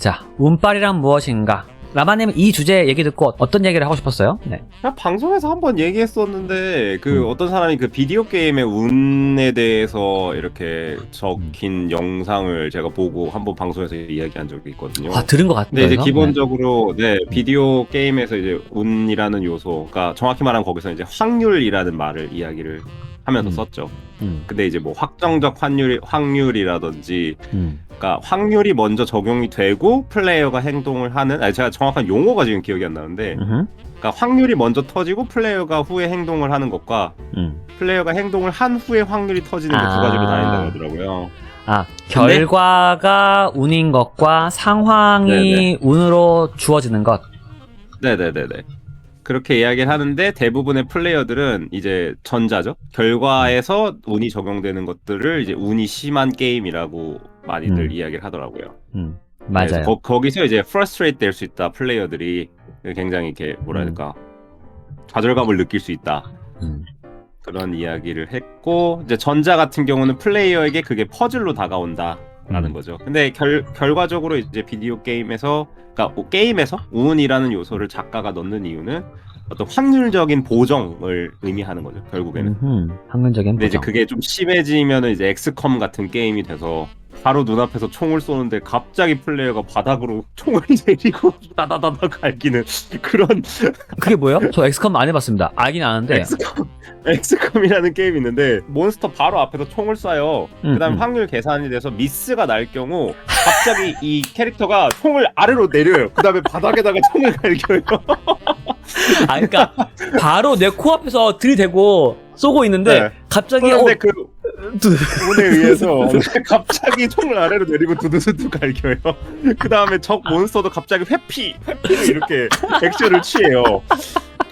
자, 운빨이란 무엇인가? 라마님 이 주제 얘기 듣고 어떤 얘기를 하고 싶었어요? 네. 그냥 방송에서 한번 얘기했었는데 그 음. 어떤 사람이 그 비디오 게임의 운에 대해서 이렇게 적힌 영상을 제가 보고 한번 방송에서 이야기한 적이 있거든요. 아, 들은 것 같은데. 근데 이제 기본적으로 네 비디오 게임에서 이제 운이라는 요소가 정확히 말하면 거기서 이제 확률이라는 말을 이야기를 하면서 음. 썼죠. 음, 근데 이제 뭐 확정적 확률 확률이라든지 음, 그러니까 확률이 먼저 적용이 되고 플레이어가 행동을 하는 아니 제가 정확한 용어가 지금 기억이 안 나는데 음흠, 그러니까 확률이 먼저 터지고 플레이어가 후에 행동을 하는 것과 음. 플레이어가 행동을 한 후에 확률이 터지는 게 두 아. 가지로 나뉜다고 하더라고요. 아, 결과가 운인 것과 상황이 네네. 운으로 주어지는 것. 네네네네. 그렇게 이야기를 하는데 대부분의 플레이어들은 이제 전자죠. 결과에서 운이 적용되는 것들을 이제 운이 심한 게임이라고 많이들 음. 이야기를 하더라고요. 음, 맞아요. 거, 거기서 이제 frustrate 될수 있다. 플레이어들이 굉장히 이렇게 뭐라 해야 음. 될까 좌절감을 느낄 수 있다. 음, 그런 이야기를 했고 이제 전자 같은 경우는 플레이어에게 그게 퍼즐로 다가온다 라는 음. 거죠. 근데 결, 결과적으로 이제 비디오 게임에서 그러니까 뭐 게임에서 운이라는 요소를 작가가 넣는 이유는 어떤 확률적인 보정을 의미하는 거죠. 결국에는. 음흠, 학문적인 근데 이제. 그게 좀 심해지면은 이제 엑스컴 같은 게임이 돼서 바로 눈앞에서 총을 쏘는데 갑자기 플레이어가 바닥으로 총을 내리고 다다다다 갈기는 그런 그게 뭐예요? 저 엑스컴 안 해봤습니다. 알긴 아는데. 엑스컴 엑스컴이라는 게임이 있는데 몬스터 바로 앞에서 총을 쏴요. 음, 그다음 음. 확률 계산이 돼서 미스가 날 경우 갑자기 이 캐릭터가 총을 아래로 내려요. 그다음에 바닥에다가 총을 갈겨요. 아, 그러니까 바로 내 코앞에서 들이대고 쏘고 있는데 네. 갑자기 어, 그 운에 의해서 갑자기 총을 아래로 내리고 두두두두 갈겨요. 그 다음에 적 몬스터도 갑자기 회피 회피를 이렇게 액션을 취해요.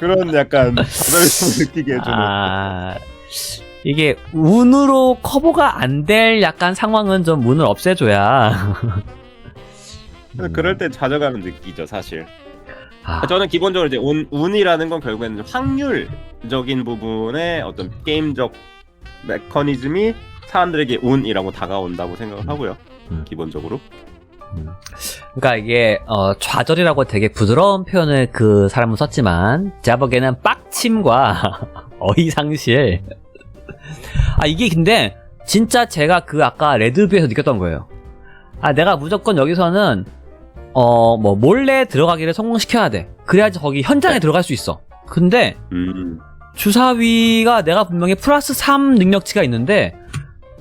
그런 약간 자존심을 느끼게 해주는. 아 이게 운으로 커버가 안 될 약간 상황은 좀 운을 없애줘야. 그래서 그럴 때 좌절감을 느끼죠, 사실. 아, 저는 기본적으로 이제 운, 운이라는 건 결국에는 확률적인 부분의 어떤 게임적 메커니즘이 사람들에게 운이라고 다가온다고 생각을 하고요. 음. 기본적으로. 그러니까 이게 어, 좌절이라고 되게 부드러운 표현을 그 사람은 썼지만 제가 보기에는 빡침과 어이상실. 아 이게 근데 진짜 제가 그 아까 레드뷰에서 느꼈던 거예요. 아 내가 무조건 여기서는 어 뭐 몰래 들어가기를 성공시켜야 돼. 그래야지 거기 현장에 네. 들어갈 수 있어. 근데 음. 주사위가 내가 분명히 플러스 3 능력치가 있는데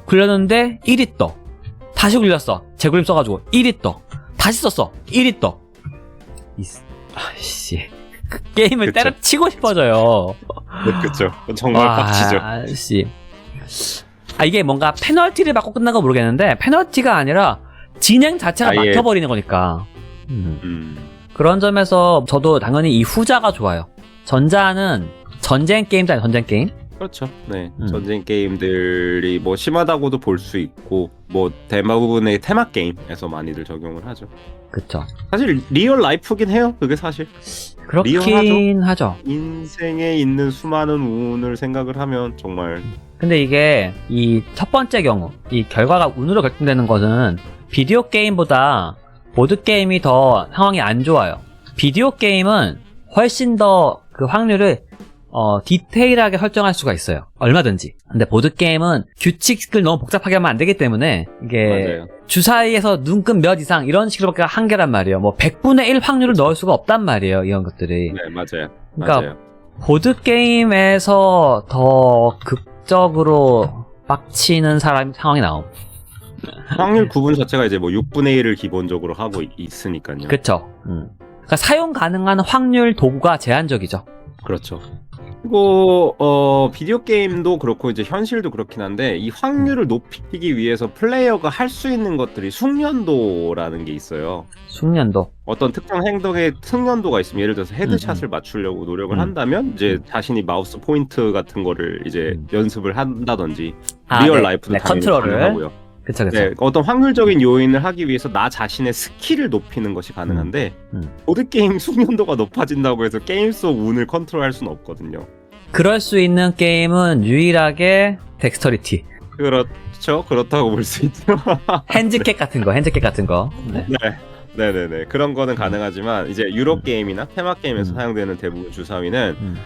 굴렸는데 1이 떠. 다시 굴렸어. 재굴림 써가지고 1이 떠. 다시 썼어. 1이 떠. 이, 아씨. 그 게임을 그쵸. 때려치고 싶어져요. 그렇죠. 정말 빡치죠. 아씨. 아 이게 뭔가 페널티를 받고 끝난 건 모르겠는데 페널티가 아니라 진행 자체가 아예. 막혀버리는 거니까. 음. 음. 그런 점에서 저도 당연히 이 후자가 좋아요. 전자는 전쟁 아니야 전쟁 게임. 그렇죠. 네. 음. 전쟁 게임들이 뭐 심하다고도 볼 수 있고 뭐 대부분의 테마 게임에서 많이들 적용을 하죠. 그쵸. 사실 리얼 라이프긴 해요. 그게 사실 그렇긴 하죠. 인생에 있는 수많은 운을 생각을 하면 정말 근데 이게 이 첫 번째 경우, 이 결과가 운으로 결정되는 것은 비디오 게임보다 보드 게임이 더 상황이 안 좋아요. 비디오 게임은 훨씬 더 그 확률을 어, 디테일하게 설정할 수가 있어요. 얼마든지. 근데 보드 게임은 규칙을 너무 복잡하게 하면 안 되기 때문에 이게 맞아요. 주사위에서 눈금 몇 이상 이런 식으로밖에 한계란 말이에요. 뭐 100분의 1 확률을 넣을 수가 없단 말이에요. 이런 것들이. 네, 맞아요. 그러니까 맞아요. 보드 게임에서 더 극적으로 빡치는 사람 상황이 나옴. 확률 구분 자체가 이제 뭐 6분의 1을 기본적으로 하고 있- 있으니까요. 그쵸? 음. 그러니까 사용 가능한 확률 도구가 제한적이죠. 그렇죠. 그리고 어 비디오 게임도 그렇고 이제 현실도 그렇긴 한데 이 확률을 높이기 위해서 플레이어가 할 수 있는 것들이 숙련도라는 게 있어요. 숙련도. 어떤 특정 행동에 숙련도가 있으면 예를 들어서 헤드샷을 맞추려고 노력을 음. 한다면 이제 자신이 마우스 포인트 같은 거를 이제 음. 연습을 한다든지 아, 리얼 네. 라이프도 네, 당연히 컨트롤을. 가능하고요. 그쵸, 그쵸. 네, 어떤 확률적인 요인을 하기 위해서 나 자신의 스킬을 높이는 것이 가능한데 음, 음. 보드 게임 숙련도가 높아진다고 해서 게임 속 운을 컨트롤할 수는 없거든요. 그럴 수 있는 게임은 유일하게 덱스터리티. 그렇죠, 그렇다고 볼 수 있죠. 핸즈캣 같은 거, 핸즈캣 같은 거. 네. 네, 네네네 그런 거는 가능하지만 이제 유럽 음. 게임이나 테마 게임에서 음. 사용되는 대부분 주사위는 음.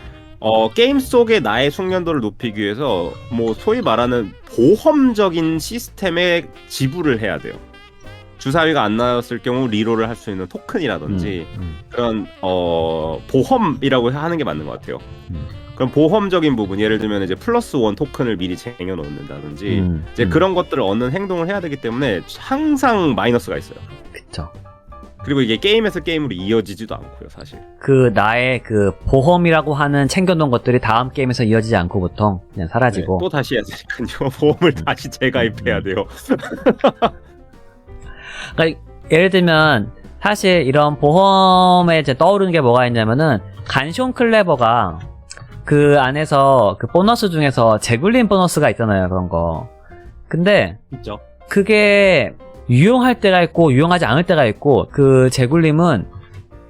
어 게임 속의 나의 숙련도를 높이기 위해서 뭐 소위 말하는 보험적인 시스템에 지불을 해야 돼요. 주사위가 안 나왔을 경우 리롤을 할수 있는 토큰이라든지 음, 그런 어 보험이라고 하는 게 맞는 것 같아요. 음. 그런 보험적인 부분 예를 들면 이제 플러스 원 토큰을 미리 쟁여 놓는다든지 음, 이제 음. 그런 것들을 얻는 행동을 해야 되기 때문에 항상 마이너스가 있어요. 그쵸. 그리고 이게 게임에서 게임으로 이어지지도 않고요, 사실. 그 나의 그 보험이라고 하는 챙겨놓은 것들이 다음 게임에서 이어지지 않고 보통 그냥 사라지고 네, 또 다시 해야 되니까요. 보험을 음. 다시 재가입해야 돼요. 그러니까 예를 들면 사실 이런 보험에 이제 떠오르는 게 뭐가 있냐면은 간숑 클레버가 그 안에서 그 보너스 중에서 제굴린 보너스가 있잖아요 그런 거 근데 있죠. 그게 유용할 때가 있고 유용하지 않을 때가 있고 그 제굴림은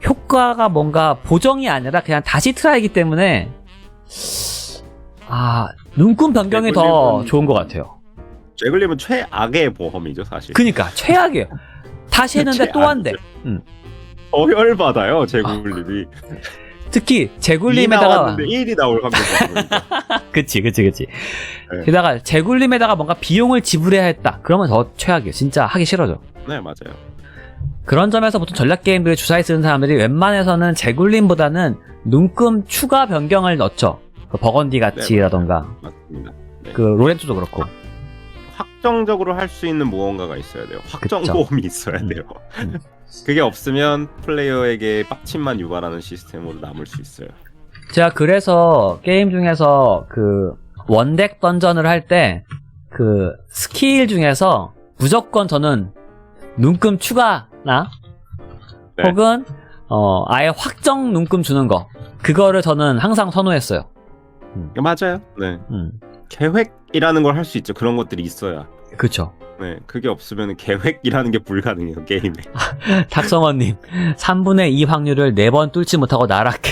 효과가 뭔가 보정이 아니라 그냥 다시 트라이기 때문에 아 눈금 변경이 더 제굴림은- 좋은 것 같아요. 제글림은 최악의 보험이죠, 사실. 그니까 최악이에요. 다시 했는데 또 한대 어혈 받아요, 제글림이. 특히 2 제굴림에다가 나왔는데 1이 나올 확률이 있습니다. 그치 그치 그치 네. 게다가 제굴림에다가 뭔가 비용을 지불해야 했다 그러면 더 최악이에요 진짜 하기 싫어져 네, 맞아요. 그런 점에서 보통 전략 게임들을 주사위 쓰는 사람들이 웬만해서는 제굴림보다는 눈금 추가 변경을 넣죠 그 버건디 같이라던가 맞습니다. 네. 그 로렌트도 그렇고 확정적으로 할 수 있는 무언가가 있어야 돼요. 확정. 보험이 있어야 음. 돼요. 음. 그게 없으면 플레이어에게 빡침만 유발하는 시스템으로 남을 수 있어요. 제가 그래서 게임 중에서 그 원덱 던전을 할 때 그 스킬 중에서 무조건 저는 눈금 추가나 네. 혹은 어 아예 확정 눈금 주는 거 그거를 저는 항상 선호했어요. 맞아요. 네. 음, 계획이라는 걸 할 수 있죠. 그런 것들이 있어야. 그쵸. 네, 그게 없으면 계획이라는 게 불가능해요 게임에. 탁성원님 3분의 2 확률을 4번 뚫지 못하고 나락해.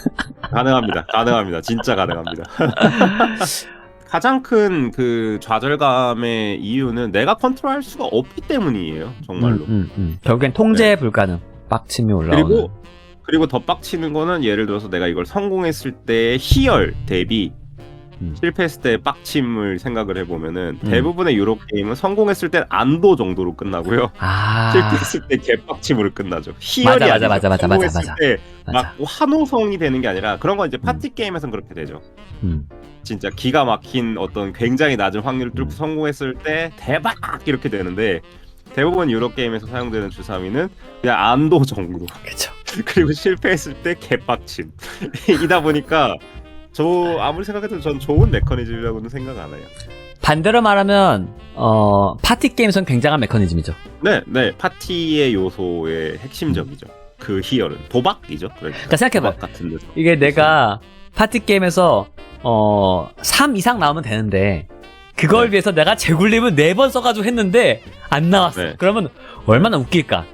가능합니다. 가능합니다. 진짜 가능합니다. 가장 큰 그 좌절감의 이유는 내가 컨트롤할 수가 없기 때문이에요. 정말로. 음, 음, 음. 결국엔 통제 불가능. 빡침이 올라오는. 그리고 그리고 더 빡치는 거는 예를 들어서 내가 이걸 성공했을 때의 희열 대비 음. 실패했을 때 빡침을 생각을 해보면은 음. 대부분의 유럽 게임은 성공했을 땐 안도 정도로 끝나고요. 아 실패했을 때 개빡침으로 끝나죠. 희열이 맞아. 맞아, 맞아, 맞아, 맞아. 때 맞아. 막 환호성이 되는 게 아니라 그런 건 이제 파티 게임에서는 그렇게 되죠. 음. 진짜 기가 막힌 어떤 굉장히 낮은 확률을 뚫고 음. 성공했을 때 대박 이렇게 되는데 대부분 유럽 게임에서 사용되는 주사위는 그냥 안도 정도 그쵸. 그리고 실패했을 때 개빡침 이다 보니까 저 아무리 생각해도 전 좋은 메커니즘이라고는 생각 안 해요. 반대로 말하면 어 파티 게임에서는 굉장한 메커니즘이죠. 네, 네 파티의 요소의 핵심적이죠. 그 희열은 도박이죠. 그러니까, 그러니까 생각해봐. 도박 같은 데서 이게 내가 파티 게임에서 어3 이상 나오면 되는데 그걸 네. 위해서 내가 제굴림을 4번 써가지고 했는데 안 나왔어. 네. 그러면 얼마나 웃길까?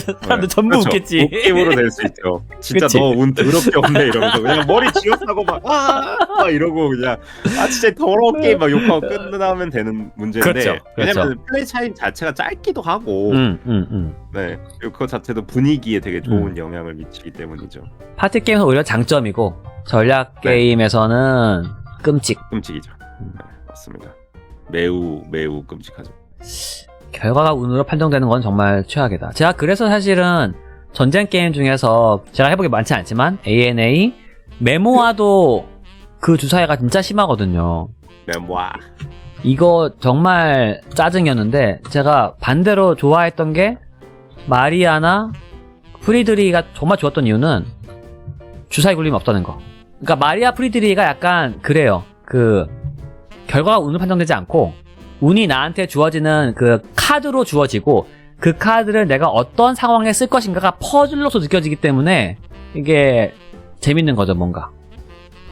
사람들 전부 그렇죠. 웃겠지. 웃김으로 될수 있죠. 진짜 그치? 너운 더럽게 없네 이러면서 그냥 머리 쥐어싸고 막 아, 막 이러고 그냥 아 진짜 더러운 게임 막 욕하고 끝나면 되는 문제인데 그렇죠. 왜냐면 플레이 타임 자체가 짧기도 하고 음, 음, 음. 네 그리고 자체도 분위기에 되게 좋은 영향을 미치기 때문이죠. 파티 게임은 오히려 장점이고 전략 네. 게임에서는 끔찍. 끔찍이죠. 네, 맞습니다. 매우 매우 끔찍하죠. 결과가 운으로 판정되는 건 정말 최악이다. 제가 그래서 사실은 전쟁 게임 중에서 제가 해보기 많지 않지만 ANA 메모와도 그 주사위가 진짜 심하거든요. 메모아 이거 정말 짜증이었는데 제가 반대로 좋아했던 게 마리아나 프리드리가 정말 좋았던 이유는 주사위 굴림이 없다는 거. 그러니까 마리아 프리드리가 약간 그래요. 그 결과가 운으로 판정되지 않고 운이 나한테 주어지는 그 카드로 주어지고 그 카드를 내가 어떤 상황에 쓸 것인가가 퍼즐로서 느껴지기 때문에 이게 재밌는 거죠, 뭔가.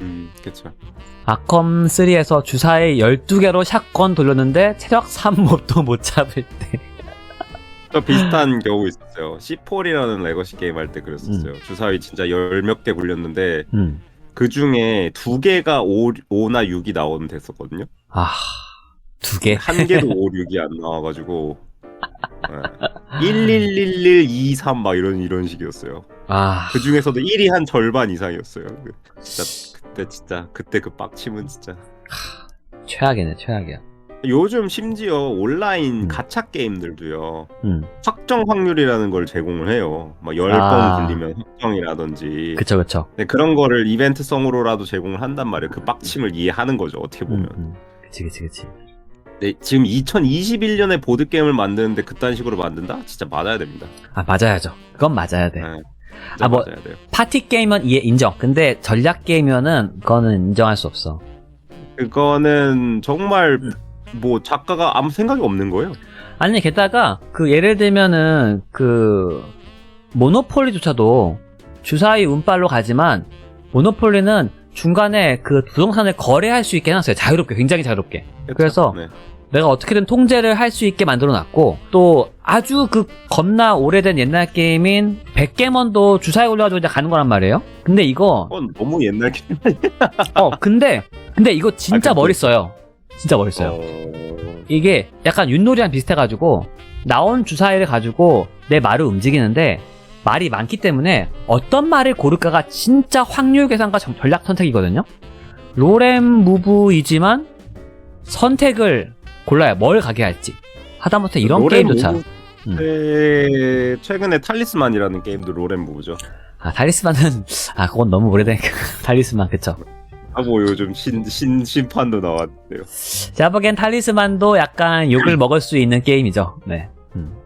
음 그렇죠. 아컴 3에서 주사위 12개로 샷건 돌렸는데 체력 3몹도 못 잡을 때. 또 비슷한 경우 있었어요. C4이라는 레거시 게임 할 때 그랬었어요. 주사위 진짜 열 몇 개 굴렸는데 음. 그 중에 두 개가 5, 5나 6이 나오는 됐었거든요. 아, 두 개. 한 개도 5, 6이 안 나와가지고 네. 111123 막 이런 이런 식이었어요. 아, 그 중에서도 1이 한 절반 이상이었어요. 그 진짜 그때 진짜 그때 그 빡침은 진짜. 최악이네, 최악이야. 요즘 심지어 온라인 음. 가챠 게임들도요. 음, 확정 확률이라는 걸 제공을 해요. 막 10번 아. 굴리면 확정이라든지. 그쵸, 그쵸. 네, 그런 거를 이벤트성으로라도 제공을 한단 말이에요. 그 빡침을 이해하는 거죠. 어떻게 음, 보면. 음. 그치, 그치, 그치. 네, 지금 2021년에 보드 게임을 만드는데 그딴 식으로 만든다? 진짜 맞아야 됩니다. 아, 맞아야죠. 그건 맞아야 돼. 네. 진짜 아, 뭐- 맞아야 돼요. 파티 게임은 이해, 인정. 근데 전략 게임이면은, 그거는 인정할 수 없어. 그거는 정말 음. 뭐 작가가 아무 생각이 없는 거예요. 아니, 게다가, 그, 예를 들면은, 그, 모노폴리조차도 주사위 운빨로 가지만, 모노폴리는 중간에 그 부동산을 거래할 수 있게 해놨어요. 자유롭게, 굉장히 자유롭게. 그래서 네. 내가 어떻게든 통제를 할 수 있게 만들어 놨고, 또 아주 그 겁나 오래된 옛날 게임인 백개먼도 주사위 올려가지고 이제 가는 거란 말이에요. 근데 이거, 그건 너무 옛날 게임 어, 근데, 근데 이거 진짜 아, 근데- 머리 써요. 진짜 머리 써요. 어... 이게 약간 윷놀이랑 비슷해가지고 나온 주사위를 가지고 내 말을 움직이는데 말이 많기 때문에 어떤 말을 고를까가 진짜 확률 계산과 전- 전략 선택이거든요. 로렘 무브이지만 선택을 골라야 뭘 가게 할지. 하다못해 이런 게임조차. 무브 음. 네, 최근에 탈리스만이라는 게임도 로렌 무브죠. 아 탈리스만은 아 그건 너무 오래된 탈리스만 그쵸. 하고 요즘 신, 신 심판도 나왔대요. 제가 보기엔 탈리스만도 약간 욕을 먹을 수 있는 게임이죠. 네. 음.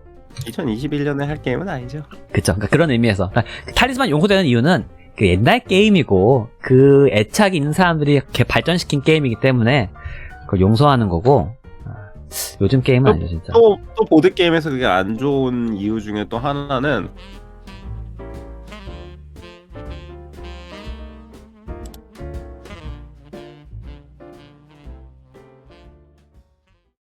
2021년에 할 게임은 아니죠. 그쵸. 그러니까 그런 의미에서. 그러니까 탈리스만 용서되는 이유는 그 옛날 게임이고 그 애착이 있는 사람들이 이렇게 발전시킨 게임이기 때문에 그걸 용서하는 거고 아, 요즘 게임은 아니죠 진짜. 또, 또 보드 게임에서 그게 안 좋은 이유 중에 또 하나는